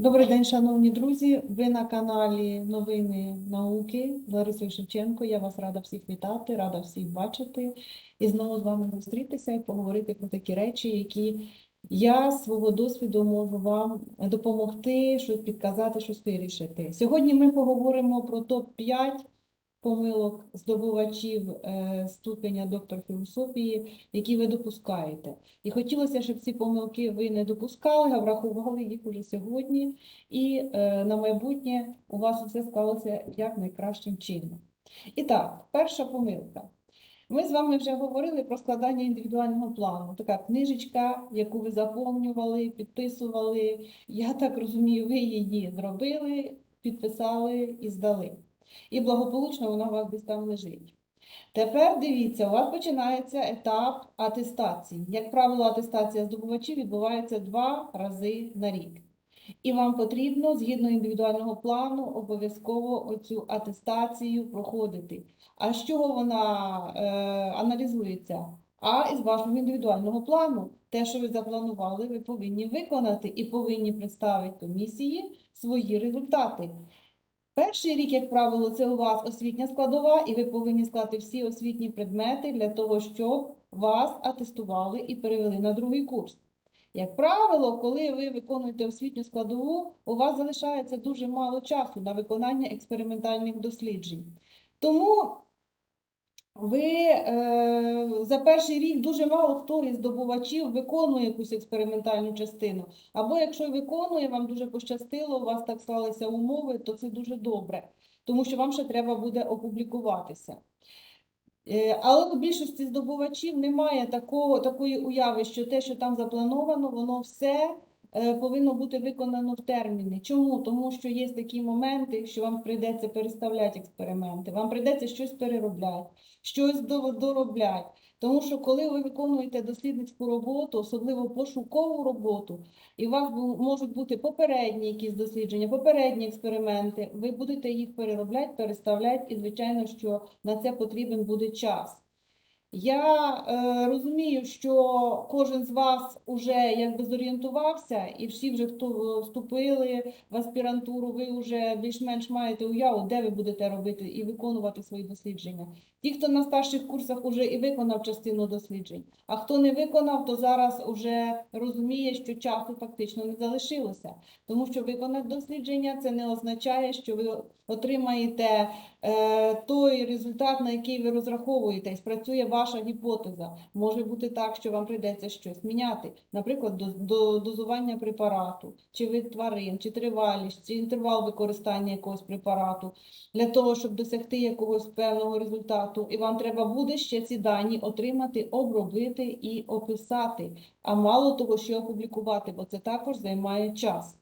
Добрий день, шановні друзі. Ви на каналі Новини науки Ларисою Шевченко. Я вас рада всіх вітати, рада всіх бачити і знову з вами зустрітися і поговорити про такі речі, які я свого досвіду можу вам допомогти, щось підказати, щось вирішити. Сьогодні ми поговоримо про топ-5 помилок здобувачів е, ступеня доктор філософії, які ви допускаєте. І хотілося, щоб ці помилки ви не допускали, а врахували їх уже сьогодні. І е, на майбутнє у вас усе склалося як найкращим чином. І так, перша помилка. Ми з вами вже говорили про складання індивідуального плану. Така книжечка, яку ви заповнювали, підписували. Я так розумію, ви її зробили, підписали і здали. І благополучно вона у вас десь там лежить. Тепер дивіться, у вас починається етап атестації. Як правило, атестація здобувачів відбувається два рази на рік. І вам потрібно, згідно індивідуального плану, обов'язково оцю атестацію проходити. А з чого вона е, аналізується? А із вашого індивідуального плану. Те, що ви запланували, ви повинні виконати і повинні представити комісії свої результати. Перший рік, як правило, це у вас освітня складова, і ви повинні склати всі освітні предмети для того, щоб вас атестували і перевели на другий курс. Як правило, коли ви виконуєте освітню складову, у вас залишається дуже мало часу на виконання експериментальних досліджень. Тому ви е, за перший рік дуже мало хто із здобувачів виконує якусь експериментальну частину. Або якщо виконує, вам дуже пощастило, у вас так склалися умови, то це дуже добре, тому що вам ще треба буде опублікуватися. Е, Але у більшості здобувачів немає такого, такої уяви, що те, що там заплановано, воно все повинно бути виконано в терміни. Чому? Тому що є такі моменти, що вам прийдеться переставляти експерименти, вам прийдеться щось переробляти, щось доробляти. Тому що коли ви виконуєте дослідницьку роботу, особливо пошукову роботу, і у вас можуть бути попередні якісь дослідження, попередні експерименти, ви будете їх переробляти, переставляти, і, звичайно, що на це потрібен буде час. Я е, розумію, що кожен з вас уже якби зорієнтувався, і всі вже, хто вступили в аспірантуру, ви вже більш-менш маєте уяву, де ви будете робити і виконувати свої дослідження. Ті, хто на старших курсах уже і виконав частину досліджень, а хто не виконав, то зараз уже розуміє, що часу фактично не залишилося. Тому що виконати дослідження це не означає, що ви отримаєте е, той результат, на який ви розраховуєте, і спрацює ваша гіпотеза. Може бути так, що вам прийдеться щось міняти, наприклад, до, до дозування препарату, чи вид тварин, чи тривалість, чи інтервал використання якогось препарату для того, щоб досягти якогось певного результату. І вам треба буде ще ці дані отримати, обробити і описати. А мало того, ще опублікувати, бо це також займає час.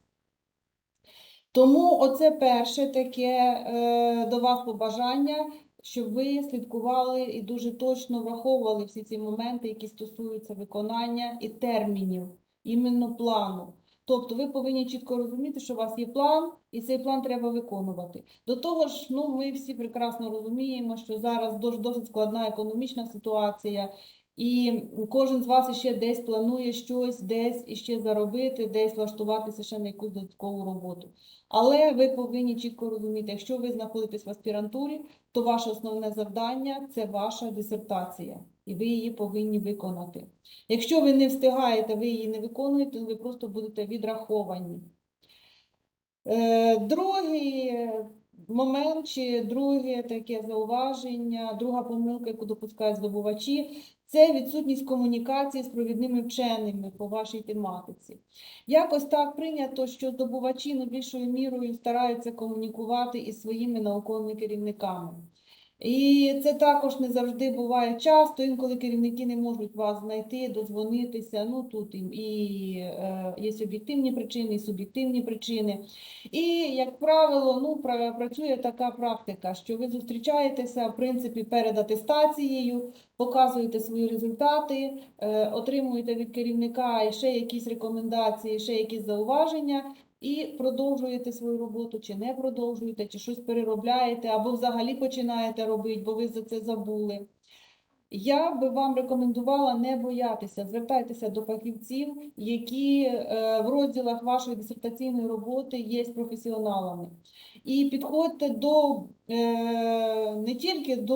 Тому оце перше таке е, до вас побажання, щоб ви слідкували і дуже точно враховували всі ці моменти, які стосуються виконання і термінів, іменно плану. Тобто ви повинні чітко розуміти, що у вас є план, і цей план треба виконувати. До того ж, ну, ми всі прекрасно розуміємо, що зараз досить складна економічна ситуація, і кожен з вас іще десь планує щось, десь іще заробити, десь влаштуватися ще на якусь додаткову роботу. Але ви повинні чітко розуміти, якщо ви знаходитесь в аспірантурі, то ваше основне завдання це ваша дисертація, і ви її повинні виконати. Якщо ви не встигаєте, ви її не виконуєте, ви просто будете відраховані. Е, Другий момент чи друге таке зауваження, друга помилка, яку допускають здобувачі, це відсутність комунікації з провідними вченими по вашій тематиці. Якось так прийнято, що здобувачі найбільшою мірою стараються комунікувати із своїми науковими керівниками. І це також не завжди буває часто, інколи керівники не можуть вас знайти, дозвонитися. Ну тут і, е, є об'єктивні причини, і суб'єктивні причини. І, як правило, ну, пра- працює така практика, що ви зустрічаєтеся в принципі перед атестацією, показуєте свої результати, е, отримуєте від керівника ще якісь рекомендації, ще якісь зауваження, і продовжуєте свою роботу, чи не продовжуєте, чи щось переробляєте, або взагалі починаєте робити, бо ви за це забули. Я би вам рекомендувала не боятися, звертайтеся до фахівців, які е, в розділах вашої дисертаційної роботи є професіоналами. І підходьте до е, не тільки до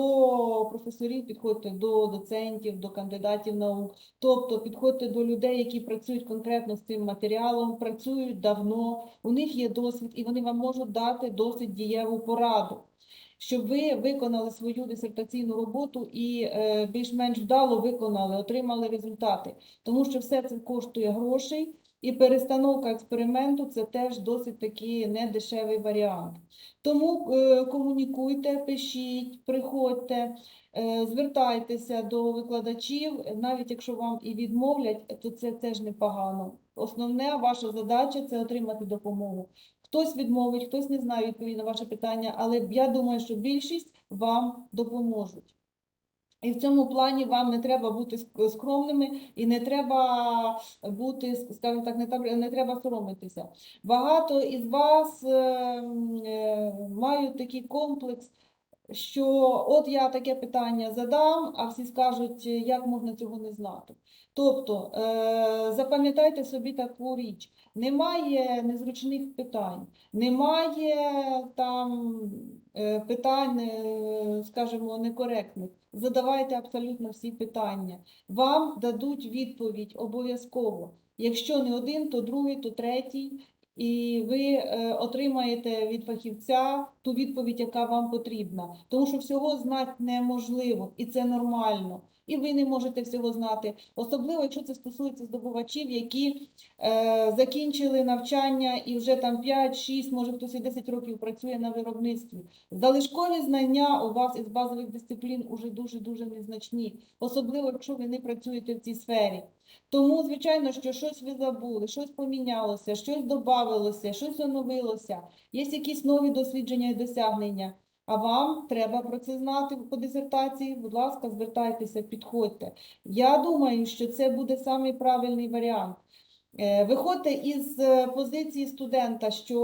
професорів, підходьте до доцентів, до кандидатів наук, тобто підходьте до людей, які працюють конкретно з цим матеріалом, працюють давно, у них є досвід, і вони вам можуть дати досить дієву пораду щоб ви виконали свою дисертаційну роботу і е, більш-менш вдало виконали, отримали результати. Тому що все це коштує грошей, і перестановка експерименту це теж досить такий недешевий варіант. Тому е, комунікуйте, пишіть, приходьте, е, звертайтеся до викладачів, навіть якщо вам і відмовлять, то це теж непогано. Основне ваша задача це отримати допомогу. Хтось відмовить, хтось не знає відповідь на ваше питання, але я думаю, що більшість вам допоможуть. І в цьому плані вам не треба бути скромними і не треба бути, скажімо так, не не треба соромитися. Багато із вас е, е, мають такий комплекс, що от я таке питання задам, а всі скажуть, як можна цього не знати. Тобто, е, запам'ятайте собі таку річ. Немає незручних питань, немає там е, питань, е, скажімо, некоректних. Задавайте абсолютно всі питання. Вам дадуть відповідь обов'язково. Якщо не один, то другий, то третій. І ви е, отримаєте від фахівця ту відповідь, яка вам потрібна. Тому що всього знати неможливо, і це нормально. І ви не можете всього знати, особливо якщо це стосується здобувачів, які е, закінчили навчання і вже там 5, 6, може хтось і 10 років працює на виробництві. Залишкові знання у вас із базових дисциплін уже дуже-дуже незначні, особливо якщо ви не працюєте в цій сфері. Тому, звичайно, що щось ви забули, щось помінялося, щось додавалося, щось оновилося, є якісь нові дослідження і досягнення. А вам треба про це знати по дисертації. Будь ласка, звертайтеся, підходьте. Я думаю, що це буде самий правильний варіант. Е, Виходьте із е, позиції студента, що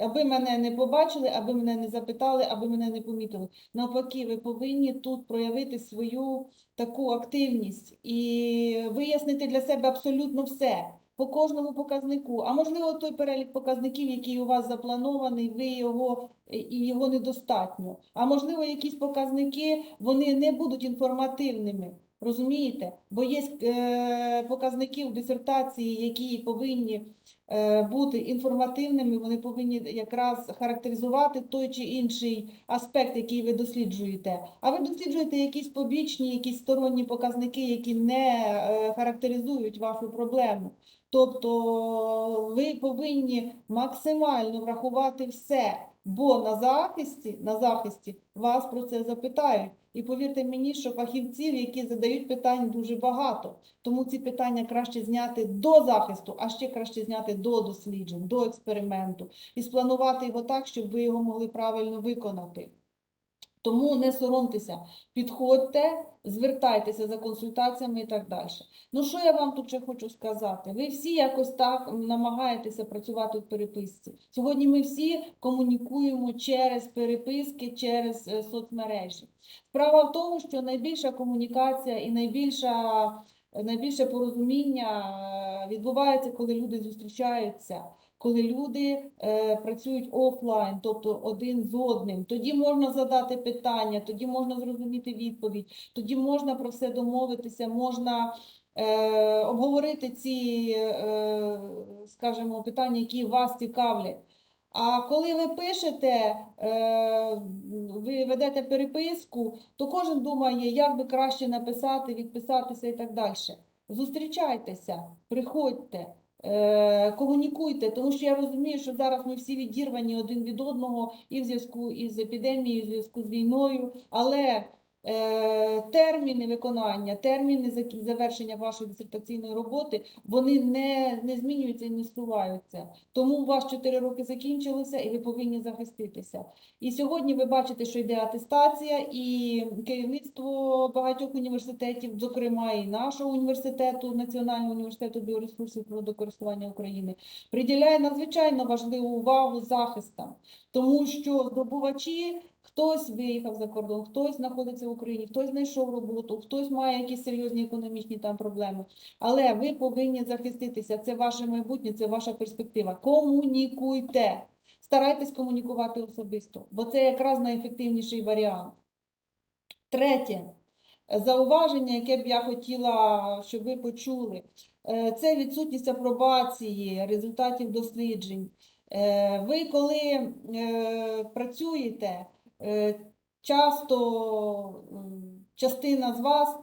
аби мене не побачили, аби мене не запитали, аби мене не помітили. Навпаки, ви повинні тут проявити свою таку активність і вияснити для себе абсолютно все по кожному показнику. А можливо, той перелік показників, який у вас запланований, ви його і його недостатньо. А можливо, якісь показники вони не будуть інформативними. Розумієте? Бо є е, показники в дисертації, які повинні е, бути інформативними, вони повинні якраз характеризувати той чи інший аспект, який ви досліджуєте. А ви досліджуєте якісь побічні, якісь сторонні показники, які не е, характеризують вашу проблему. Тобто ви повинні максимально врахувати все, бо на захисті, на захисті вас про це запитають. І повірте мені, що фахівців, які задають питань, дуже багато. Тому ці питання краще зняти до захисту, а ще краще зняти до досліджень, до експерименту і спланувати його так, щоб ви його могли правильно виконати. Тому не соромтеся, підходьте, звертайтеся за консультаціями і так далі. Ну, що я вам тут ще хочу сказати? Ви всі якось так намагаєтеся працювати в переписці. Сьогодні ми всі комунікуємо через переписки, через е, соцмережі. Справа в тому, що найбільша комунікація і найбільша, найбільше порозуміння е, відбувається, коли люди зустрічаються. Коли люди е, працюють офлайн, тобто один з одним, тоді можна задати питання, тоді можна зрозуміти відповідь, тоді можна про все домовитися, можна е, обговорити ці, е, скажімо, питання, які вас цікавлять. А коли ви пишете, е, ви ведете переписку, то кожен думає, як би краще написати, відписатися і так далі. Зустрічайтеся, приходьте. Е, комунікуйте, тому що я розумію, що зараз ми всі відірвані один від одного і в зв'язку із епідемією, і в зв'язку з війною, але терміни виконання, терміни завершення вашої дисертаційної роботи, вони не, не змінюються і не суваються. Тому у вас 4 роки закінчилося і ви повинні захиститися. І сьогодні ви бачите, що йде атестація, і керівництво багатьох університетів, зокрема і нашого університету, Національного університету біоресурсів і природокористування України, приділяє надзвичайно важливу увагу захистам, тому що здобувачі, Хтось виїхав за кордон, хтось знаходиться в Україні, хтось знайшов роботу, хтось має якісь серйозні економічні там проблеми. Але ви повинні захиститися. Це ваше майбутнє, це ваша перспектива. Комунікуйте. Старайтесь комунікувати особисто, бо це якраз найефективніший варіант. Третє. Зауваження, яке б я хотіла, щоб ви почули, е, це відсутність апробації результатів досліджень. Е, Ви, коли е, працюєте, часто частина з вас е,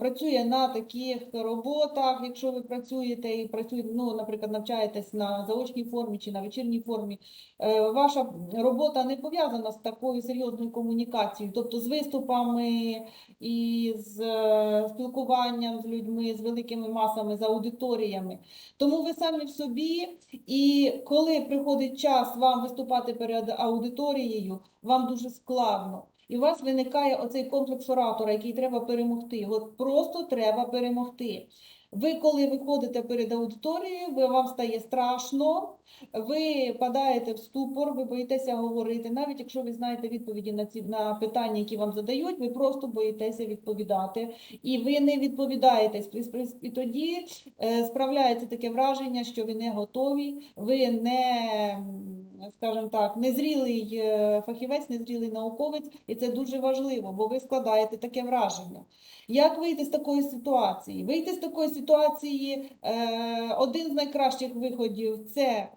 працює на таких роботах, якщо ви працюєте і працюєте, ну, наприклад, навчаєтесь на заочній формі чи на вечірній формі, е, ваша робота не пов'язана з такою серйозною комунікацією, тобто з виступами і з е, спілкуванням з людьми, з великими масами, з аудиторіями. Тому ви самі в собі, і коли приходить час вам виступати перед аудиторією, вам дуже складно. І у вас виникає оцей комплекс оратора, який треба перемогти. От просто треба перемогти. Ви, коли виходите перед аудиторією, ви, вам стає страшно, ви падаєте в ступор, ви боїтеся говорити. Навіть якщо ви знаєте відповіді на ці на питання, які вам задають, ви просто боїтеся відповідати. І ви не відповідаєте. І тоді е, справляється таке враження, що ви не готові, ви не, скажімо так, незрілий е, фахівець, незрілий науковець, і це дуже важливо, бо ви складаєте таке враження. Як вийти з такої ситуації? Вийти з такої ситуації е, один з найкращих виходів це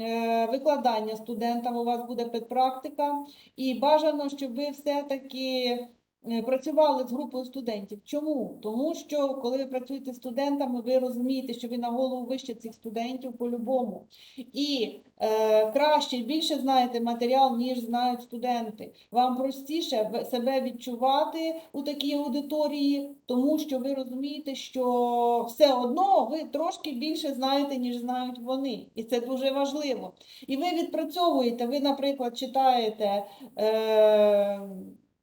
е, викладання студентам. У вас буде педпрактика, і бажано, щоб ви все-таки працювали з групою студентів. Чому? Тому що коли ви працюєте з студентами, ви розумієте, що ви на голову вище цих студентів по-любому. І е, краще, більше знаєте матеріал, ніж знають студенти. Вам простіше себе відчувати у такій аудиторії, тому що ви розумієте, що все одно ви трошки більше знаєте, ніж знають вони. І це дуже важливо. І ви відпрацьовуєте, ви, наприклад, читаєте. Е,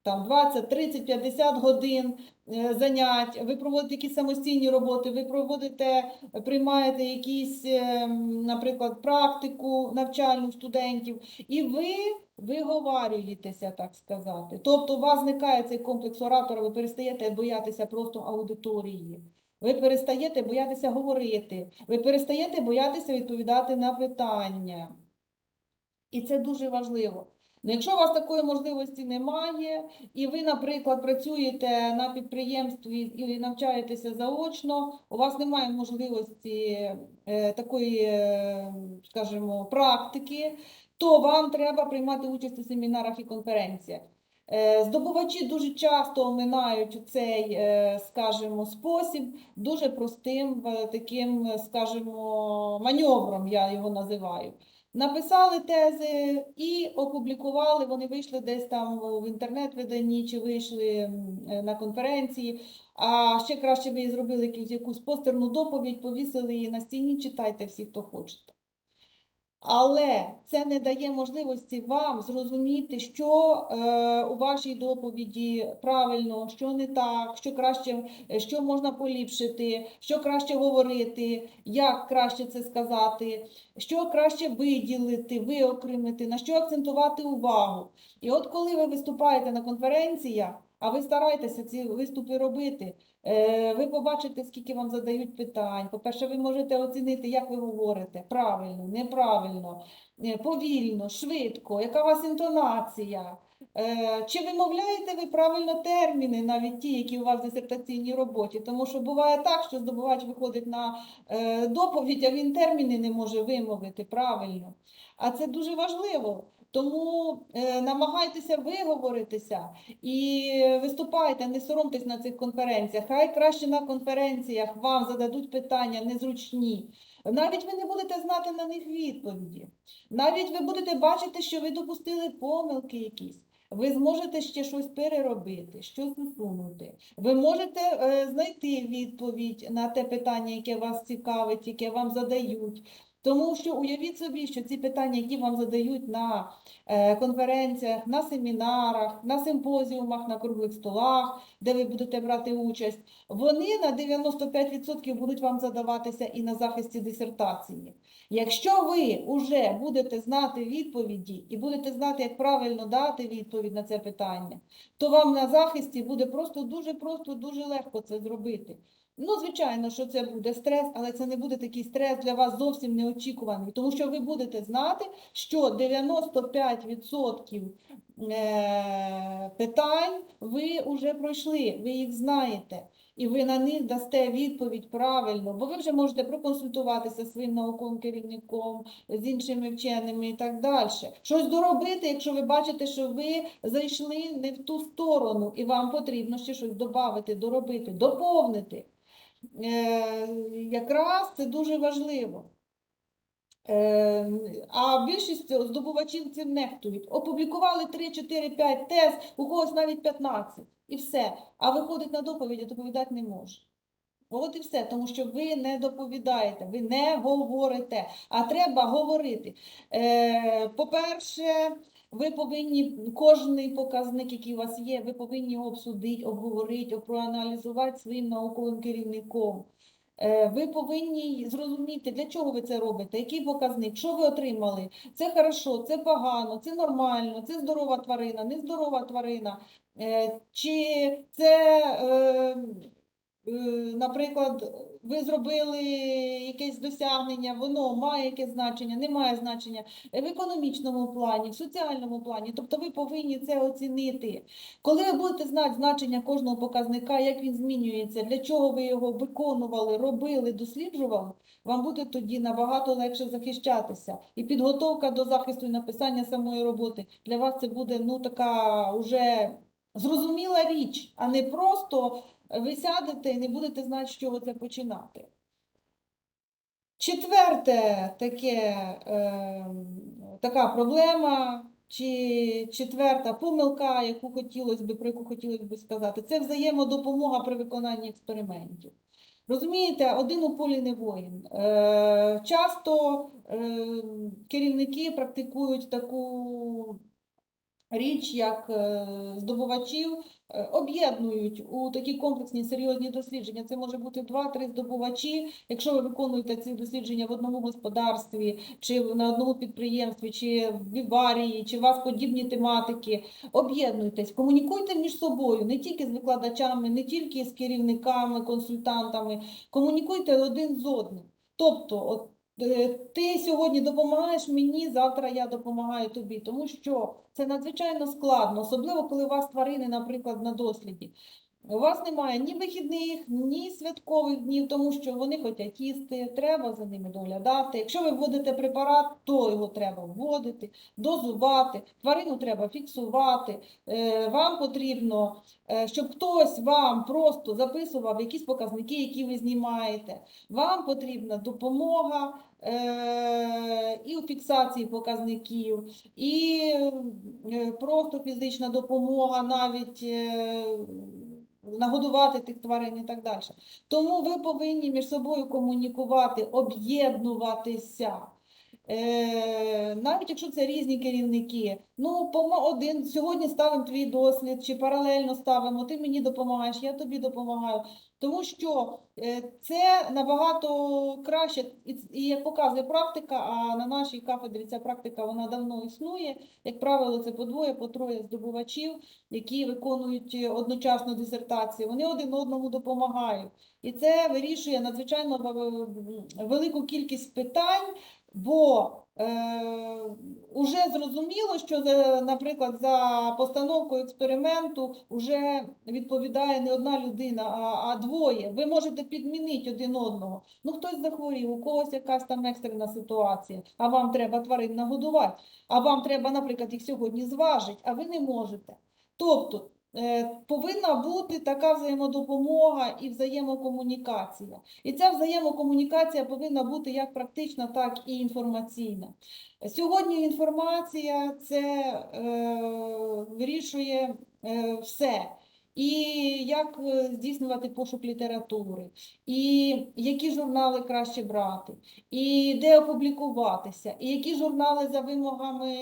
там 20, 30, 50 годин е, занять, ви проводите якісь самостійні роботи, ви проводите, приймаєте якісь, е, наприклад, практику навчальну студентів, і ви виговарюєтеся, так сказати. Тобто у вас зникає цей комплекс оратора, ви перестаєте боятися просто аудиторії. Ви перестаєте боятися говорити, ви перестаєте боятися відповідати на питання. І це дуже важливо. Ну, Якщо у вас такої можливості немає, і ви, наприклад, працюєте на підприємстві і навчаєтеся заочно, у вас немає можливості е, такої, е, скажімо, практики, то вам треба приймати участь у семінарах і конференціях. Е, Здобувачі дуже часто оминають цей, скажімо, спосіб дуже простим таким, скажімо, маневром, я його називаю. Написали тези і опублікували, вони вийшли десь там в інтернет-виданні чи вийшли е, на конференції. А ще краще ви зробили якусь, постерну доповідь, повісили її на стіні, читайте всі, хто хочете. Але це не дає можливості вам зрозуміти, що е, у вашій доповіді правильно, що не так, що краще, е, що можна поліпшити, що краще говорити, як краще це сказати, що краще виділити, виокремити, на що акцентувати увагу. І от коли ви виступаєте на конференціях, а ви стараєтеся ці виступи робити, е, ви побачите, скільки вам задають питань. По-перше, ви можете оцінити, як ви говорите, правильно, неправильно, е, повільно, швидко, яка у вас інтонація. Е, Чи вимовляєте ви правильно терміни, навіть ті, які у вас в дисертаційній роботі? Тому що буває так, що здобувач виходить на доповідь, а він терміни не може вимовити правильно. А це дуже важливо. Тому е, намагайтеся виговоритися і виступайте, не соромтесь на цих конференціях. Хай краще на конференціях вам зададуть питання незручні. Навіть ви не будете знати на них відповіді. Навіть ви будете бачити, що ви допустили помилки якісь. Ви зможете ще щось переробити, щось усунути. Ви можете е, знайти відповідь на те питання, яке вас цікавить, яке вам задають. Тому що уявіть собі, що ці питання, які вам задають на е, конференціях, на семінарах, на симпозіумах, на круглих столах, де ви будете брати участь, вони на 95% будуть вам задаватися і на захисті дисертації. Якщо ви вже будете знати відповіді і будете знати, як правильно дати відповідь на це питання, то вам на захисті буде просто дуже просто, дуже легко це зробити. Ну, звичайно, що це буде стрес, але це не буде такий стрес для вас зовсім неочікуваний, тому що ви будете знати, що 95% е, питань ви вже пройшли, ви їх знаєте, і ви на них дасте відповідь правильно, бо ви вже можете проконсультуватися зі своїм науковим керівником, з іншими вченими і так далі. Щось доробити, якщо ви бачите, що ви зайшли не в ту сторону, і вам потрібно ще щось додати, доробити, доповнити. Е, якраз це дуже важливо. Е, а більшість здобувачів цим нехтують. Опублікували 3, 4, 5 тез, у когось навіть 15. І все. А виходить на доповідь, доповідати не може. От і все, тому що ви не доповідаєте, ви не говорите, а треба говорити. Е, по-перше, ви повинні кожний показник, який у вас є, ви повинні обсудити, обговорити, проаналізувати своїм науковим керівником. Е, Ви повинні зрозуміти, для чого ви це робите, який показник, що ви отримали. Це хорошо, це погано, це нормально, це здорова тварина, нездорова тварина. Е, Чи це, е, наприклад, ви зробили якесь досягнення, воно має якесь значення, не має значення в економічному плані, в соціальному плані. Тобто ви повинні це оцінити. Коли ви будете знати значення кожного показника, як він змінюється, для чого ви його виконували, робили, досліджували, вам буде тоді набагато легше захищатися. І підготовка до захисту і написання самої роботи для вас це буде ну така уже зрозуміла річ, а не просто ви сядете і не будете знати, з чого це починати. Четверте таке, е, така проблема, чи четверта помилка, яку хотілося би, про яку хотілося б сказати, це взаємодопомога при виконанні експериментів. Розумієте, один у полі не воїн. Е, часто е, керівники практикують таку річ, як е, здобувачів, е, об'єднують у такі комплексні серйозні дослідження. Це може бути два-три здобувачі. Якщо ви виконуєте ці дослідження в одному господарстві, чи на одному підприємстві, чи в віварії, чи у вас подібні тематики, об'єднуйтесь, комунікуйте між собою, не тільки з викладачами, не тільки з керівниками, консультантами, комунікуйте один з одним. Тобто, от, ти сьогодні допомагаєш мені, завтра я допомагаю тобі, тому що це надзвичайно складно, особливо коли у вас тварини, наприклад, на досліді. У вас немає ні вихідних, ні святкових днів, тому що вони хочуть їсти, треба за ними доглядати. Якщо ви вводите препарат, то його треба вводити, дозувати, тварину треба фіксувати. Е, Вам потрібно, е, щоб хтось вам просто записував якісь показники, які ви знімаєте. Вам потрібна допомога е, і у фіксації показників, і просто фізична допомога навіть. Нагодувати тих тварин і так далі. Тому ви повинні між собою комунікувати, об'єднуватися. Е, навіть якщо це різні керівники, ну помо- один сьогодні ставимо твій дослід, чи паралельно ставимо, ти мені допомагаєш, я тобі допомагаю. Тому що е, це набагато краще, і, і як показує практика, а на нашій кафедрі ця практика вона давно існує. Як правило, це по двоє, по троє здобувачів, які виконують е, одночасно дисертації. Вони один одному допомагають. І це вирішує надзвичайно велику кількість питань. Бо е, уже зрозуміло, що, за, наприклад, за постановку експерименту вже відповідає не одна людина, а, а двоє. Ви можете підмінити один одного. Ну, хтось захворів, у когось якась там екстрена ситуація, а вам треба тварин нагодувати, а вам треба, наприклад, їх сьогодні зважити, а ви не можете. Тобто е, повинна бути така взаємодопомога і взаємокомунікація. І ця взаємокомунікація повинна бути як практична, так і інформаційна. Сьогодні інформація це е, вирішує е, все. І як е, здійснювати пошук літератури, і які журнали краще брати, і де опублікуватися, і які журнали за вимогами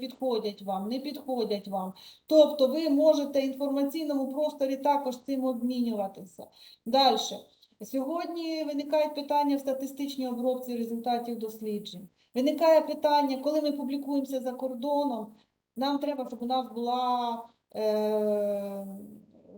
підходять вам, не підходять вам. Тобто ви можете в інформаційному просторі також цим обмінюватися. Далі. Сьогодні виникають питання в статистичній обробці результатів досліджень. Виникає питання, коли ми публікуємося за кордоном, нам треба, щоб у нас була е,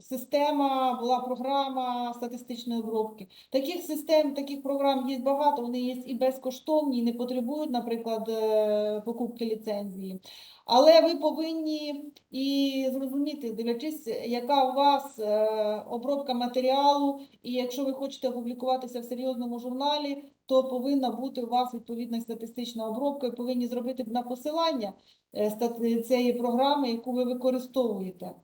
система, була програма статистичної обробки. Таких систем, таких програм є багато, вони є і безкоштовні, і не потребують, наприклад, е, покупки ліцензії. Але ви повинні і зрозуміти, дивлячись, яка у вас е, обробка матеріалу, і якщо ви хочете опублікуватися в серйозному журналі, то повинна бути у вас відповідна статистична обробка, і повинні зробити на посилання е, цієї програми, яку ви використовуєте.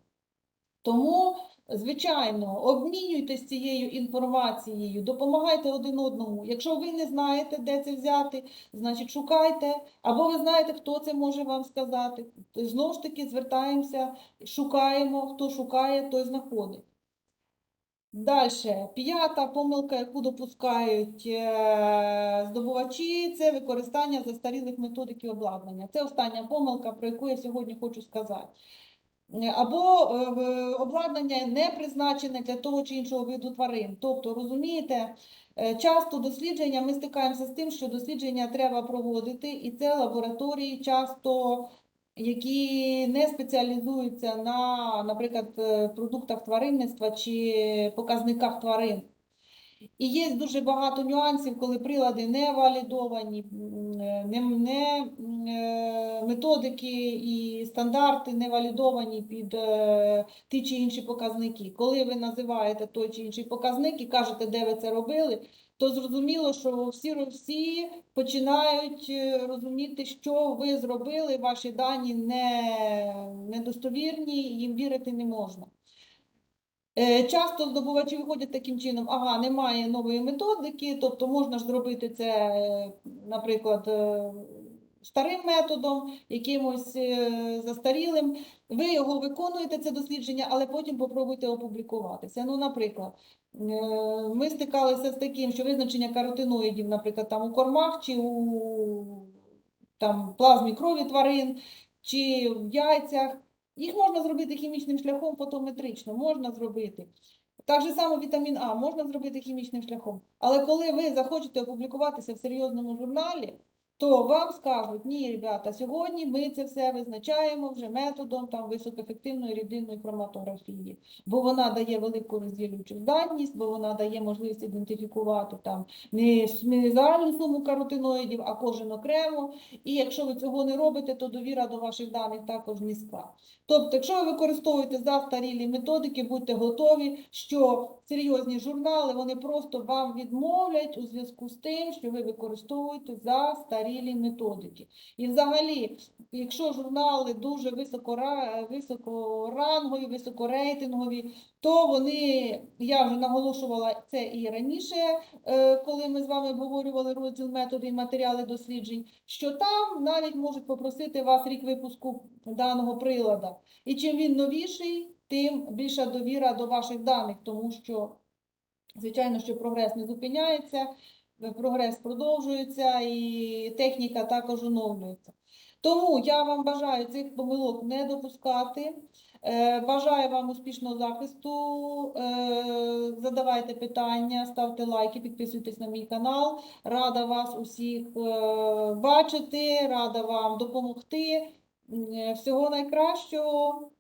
Тому, звичайно, обмінюйтесь цією інформацією, допомагайте один одному. Якщо ви не знаєте, де це взяти, значить шукайте, або ви знаєте, хто це може вам сказати. Знову ж таки, звертаємося, шукаємо, хто шукає, той знаходить. Далі, п'ята помилка, яку допускають е, здобувачі, це використання застарілих методик і обладнання. Це остання помилка, про яку я сьогодні хочу сказати. Або е, обладнання не призначене для того чи іншого виду тварин. Тобто, розумієте, е, часто дослідження ми стикаємося з тим, що дослідження треба проводити, і це лабораторії часто, які не спеціалізуються на, наприклад, е, продуктах тваринництва чи показниках тварин. І є дуже багато нюансів, коли прилади не валідовані, не, не е, методики і стандарти не валідовані під е, ті чи інші показники. Коли ви називаєте той чи інший показник і кажете, де ви це робили, то зрозуміло, що всі, всі починають е, розуміти, що ви зробили, ваші дані не, недостовірні, їм вірити не можна. Е, Часто здобувачі виходять таким чином, ага, немає нової методики, тобто можна ж зробити це, е, наприклад, е, старим методом, якимось застарілим. Ви його виконуєте, це дослідження, але потім попробуйте опублікуватися. Ну, наприклад, ми стикалися з таким, що визначення каротиноїдів, наприклад, там у кормах чи у там, плазмі крові тварин, чи в яйцях. Їх можна зробити хімічним шляхом фотометрично, можна зробити. Так же само вітамін А можна зробити хімічним шляхом. Але коли ви захочете опублікуватися в серйозному журналі, то вам скажуть, ні, ребята, сьогодні ми це все визначаємо вже методом там, високоефективної рідинної хроматографії, бо вона дає велику розділючу здатність, бо вона дає можливість ідентифікувати там не, загальну суму каротиноїдів, а кожен окремо. І якщо ви цього не робите, то довіра до ваших даних також низька. Тобто, якщо ви використовуєте застарілі методики, будьте готові, що серйозні журнали вони просто вам відмовлять у зв'язку з тим, що ви використовуєте застарілі методики. І взагалі, якщо журнали дуже високора... високорангові, високорейтингові, то вони, я вже наголошувала це і раніше, е, коли ми з вами обговорювали розділ методи і матеріали досліджень, що там навіть можуть попросити вас рік випуску даного прилада. І чим він новіший, тим більша довіра до ваших даних, тому що, звичайно, що прогрес не зупиняється, е, прогрес продовжується і техніка також оновлюється. Тому я вам бажаю цих помилок не допускати. Е, Бажаю вам успішного захисту. Е, Задавайте питання, ставте лайки, підписуйтесь на мій канал. Рада вас усіх бачити, рада вам допомогти. Всього найкращого.